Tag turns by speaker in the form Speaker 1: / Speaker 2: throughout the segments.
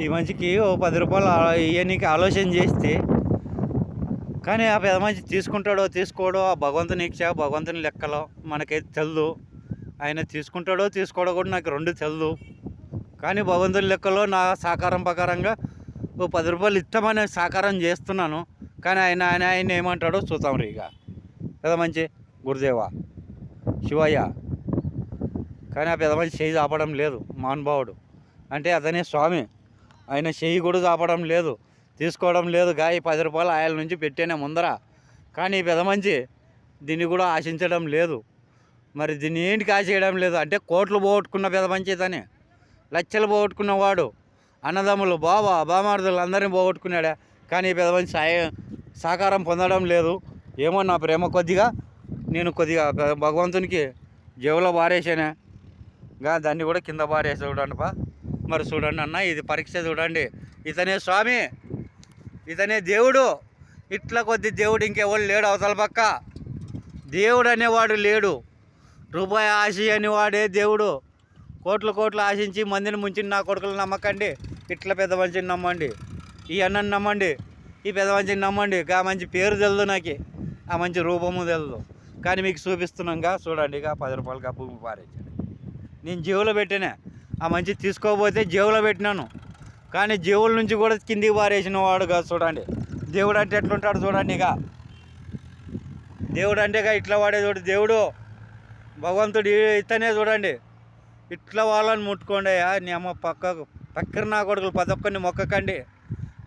Speaker 1: ఈ మనిషికి ఓ పది రూపాయలు ఆ- ఆలోచన చేస్తే కానీ ఆ పెద్ద మనిషి తీసుకుంటాడో తీసుకోడో ఆ భగవంతుని ఇచ్చా భగవంతుని లెక్కలో మనకైతే తెలదు. ఆయన తీసుకుంటాడో తీసుకోడో కూడా నాకు రెండు తెలదు. కానీ భగవంతుని లెక్కలో నా సహకారం ప్రకారంగా ఓ పది రూపాయలు ఇస్తామని సహకారం చేస్తున్నాను. కానీ ఆయన ఆయన ఆయన ఏమంటాడో చూద్దాం రీగ ఇక. పెద్ద మంచి గురుదేవ శివయ్య. కానీ ఆ పెద్ద మంచి చేయి ఆపడం లేదు మహానుభావుడు. అంటే అతనే స్వామి. ఆయన చెయ్యి కూడా చాపడం లేదు తీసుకోవడం లేదు. గాయ పది రూపాయలు ఆయన నుంచి పెట్టేనే ముందర. కానీ పెద్ద మంచి దీన్ని కూడా ఆశించడం లేదు. మరి దీన్ని ఏంటికి కాసేయడం లేదు? అంటే కోట్లు పోగొట్టుకున్న పెద్ద మంచి తనే లక్షలు పోగొట్టుకున్నవాడు. అన్నదమ్ములు బాబా బామార్దులు అందరినీ పోగొట్టుకున్నాడా. కానీ పెద్ద మంచి సాయ సహకారం పొందడం లేదు. ఏమో నా ప్రేమ కొద్దిగా నేను కొద్దిగా భగవంతునికి జేబులో పారేసానే. గా దాన్ని కూడా కింద పారేసేవాడు చూడండి మరి చూడండి అన్న ఇది పరీక్ష చూడండి. ఇతనే స్వామి ఇతనే దేవుడు. ఇట్లా కొద్ది దేవుడు ఇంకెవడు లేడు అవతల పక్క. దేవుడు అనేవాడు లేడు. రూపాయి ఆశ అనేవాడే దేవుడు. కోట్లు కోట్లు ఆశించి మందిని ముంచి నా కొడుకులు నమ్మకండి. ఇట్లా పెద్ద మనిషిని నమ్మండి. ఈ అన్నని నమ్మండి. ఈ పెద్ద మనిషిని నమ్మండి. గా మంచి పేరు తెలియదు నాకు. ఆ మంచి రూపము తెలియదు కానీ మీకు చూపిస్తున్నాగా చూడండి ఇక పది రూపాయలుగా భూమి పారించండి నేను జీవులో పెట్టినా. ఆ మంచి తీసుకోకపోతే జేబులో పెట్టినాను. కానీ జేబుల నుంచి కూడా కిందికి పారేసిన వాడు కాదు చూడండి. దేవుడు అంటే ఎట్లుంటాడు చూడండి ఇక. దేవుడు అంటే ఇక ఇట్లా వాడే చూడు దేవుడు. భగవంతుడు ఇతనే చూడండి. ఇట్లా వాళ్ళని ముట్టుకోండి అయ్యా నీ అమ్మ పక్కకు పక్కన నా కొడుకులు ప్రతి ఒక్కరిని మొక్కకండి.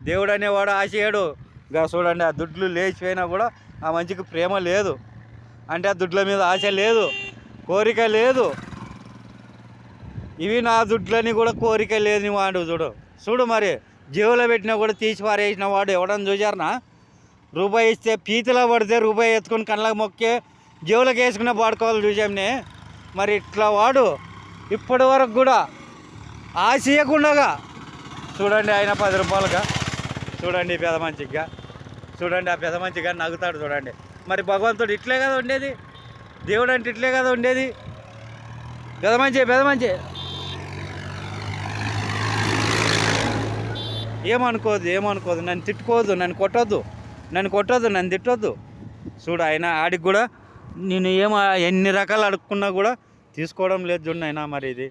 Speaker 1: దేవుడు అనేవాడు ఆశయాడు ఇక చూడండి ఆ దుడ్లు లేచిపోయినా కూడా ఆ మంచికి ప్రేమ లేదు. అంటే ఆ దుడ్ల మీద ఆశ లేదు. కోరిక లేదు. ఇవి నా దుడ్లని కూడా కోరిక లేని వాడు చూడు. చూడు మరి జేబులో పెట్టినా కూడా తీసి పారేసిన వాడు ఎవడని చూసారనా రూపాయి ఇస్తే పీతలో పడితే రూపాయి ఎత్తుకుని కళ్ళకు మొక్కే జీవులకు వేసుకున్న పాడుకోవాలి చూసాంనే మరి ఇట్లా వాడు ఇప్పటి వరకు కూడా ఆశయకుండగా చూడండి ఆయన పది రూపాయలుగా చూడండి పెద మంచిగా చూడండి ఆ పెద మంచిగా నవ్వుతాడు చూడండి. మరి భగవంతుడు ఇట్లే కదా ఉండేది? దేవుడు అంటే ఇట్లే కదా ఉండేది? పెద మంచి పెద మంచి ఏమనుకోదు ఏమనుకోదు. నన్ను తిట్టుకోవద్దు నన్ను కొట్టొద్దు. నన్ను కొట్టొద్దు నన్ను తిట్టొద్దు. చూడు ఆయన ఆడికి కూడా నేను ఏం ఎన్ని రకాలు అడుక్కున్నా కూడా తీసుకోవడం లేదు చూడండి ఆయన మరి ఇది.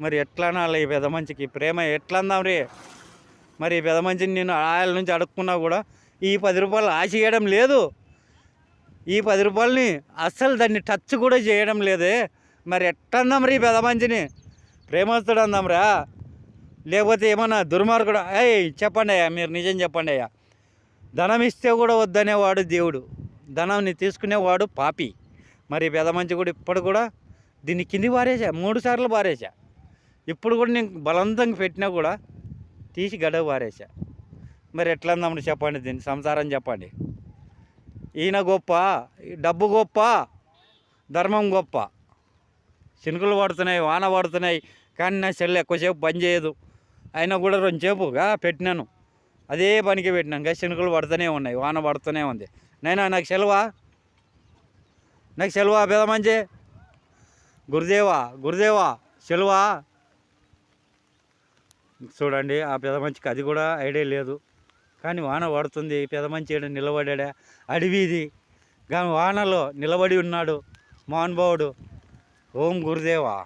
Speaker 1: మరి ఎట్లా అనాలి ఈ పెద్ద మంచికి ప్రేమ ఎట్లా అందాం రే? మరి ఈ పెద్ద మంచిని నేను ఆయన నుంచి అడుక్కున్నా కూడా ఈ పది రూపాయలు ఆశ చేయడం లేదు. ఈ పది రూపాయలని అస్సలు దాన్ని టచ్ కూడా చేయడం లేదే. మరి ఎట్లా అందాం రీ పెద్ద మంచిని ప్రేమస్తుడు అందాంరా లేకపోతే ఏమన్నా దుర్మార్గుడు ఏయ్ చెప్పండి అయ్యా మీరు నిజం చెప్పండి అయ్యా. ధనం ఇస్తే కూడా వద్దనేవాడు దేవుడు. ధనాన్ని తీసుకునేవాడు పాపి. మరి పెద్ద మంచి కూడా ఇప్పుడు కూడా దీన్ని కింది పారేసా మూడు సార్లు పారేసా ఇప్పుడు కూడా నేను బలవంతంగా పెట్టినా కూడా తీసి గడవ పారేసా మరి ఎట్లా అందమ్ముడు చెప్పండి దీన్ని సంసారం చెప్పండి. ఈయన గొప్ప డబ్బు గొప్ప ధర్మం గొప్ప. చినుకులు పడుతున్నాయి వాన పడుతున్నాయి కానీ నా సెల్ ఎక్కువసేపు పని చేయదు. అయినా కూడా రెండుసేపుగా పెట్టినాను. అదే పనికి పెట్టినాను. గా శనుకలు పడుతూనే ఉన్నాయి. వాన పడుతూనే ఉంది. నైనా నాకు సెలవా? నాకు సెలవా పెదమంచి మంచి? గురుదేవా గురుదేవా సెలవా? చూడండి ఆ పెదమంచికి అది కూడా ఐడియా లేదు. కానీ వాన పడుతుంది. పెదమంచి మంచి నిలబడా అడవిది కానీ వానలో నిలబడి ఉన్నాడు. మహానుభావుడు. ఓం గురుదేవా.